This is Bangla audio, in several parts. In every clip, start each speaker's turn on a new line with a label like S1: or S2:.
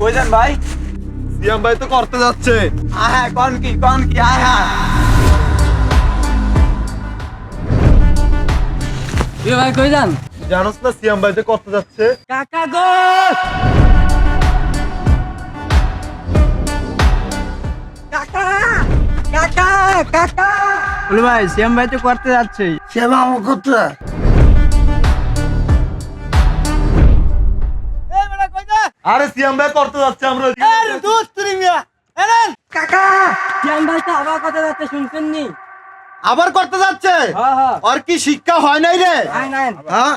S1: কই যান ভাই?
S2: সিয়াম ভাই তো করতে যাচ্ছে।
S1: আয় হ্যাঁ কোন কি কোন কি আয় হ্যাঁ।
S3: এ ভাই কই যান?
S2: জানোস না সিয়াম ভাই তো করতে যাচ্ছে?
S3: কাকা গো! কাকা কাকা কাকা।
S1: বলে ভাই শ্যাম ভাই তো করতে যাচ্ছে।
S4: সেবা আমার করতে
S2: আরে সিয়াম ভাই করতে যাচ্ছে আমরা ওইদিকে।
S4: কাকা!
S3: শ্যাম ভাই তো আবার কথা যাচ্ছে শুনছেন নি
S2: আবার করতে যাচ্ছে?
S3: হ্যাঁ হ্যাঁ।
S2: আর কি শিক্ষা হয় নাই রে? হ্যাঁ?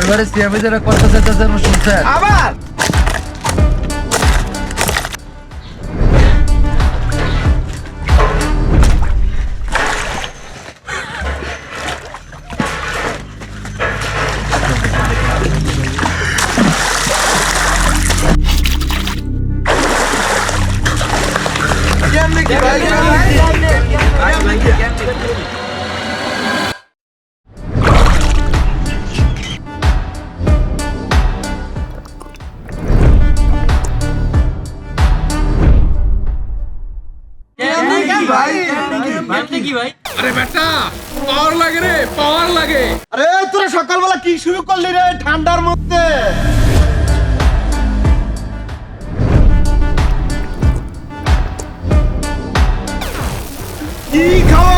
S4: এবারে সিয়ামে যারা করতে যাচ্ছে আমরা শুনছেন
S1: আবার?
S5: আরে বেটা পাওয়ার
S2: সকালবেলা কি শুরু করলি রে ঠান্ডার মধ্যে? 依靠。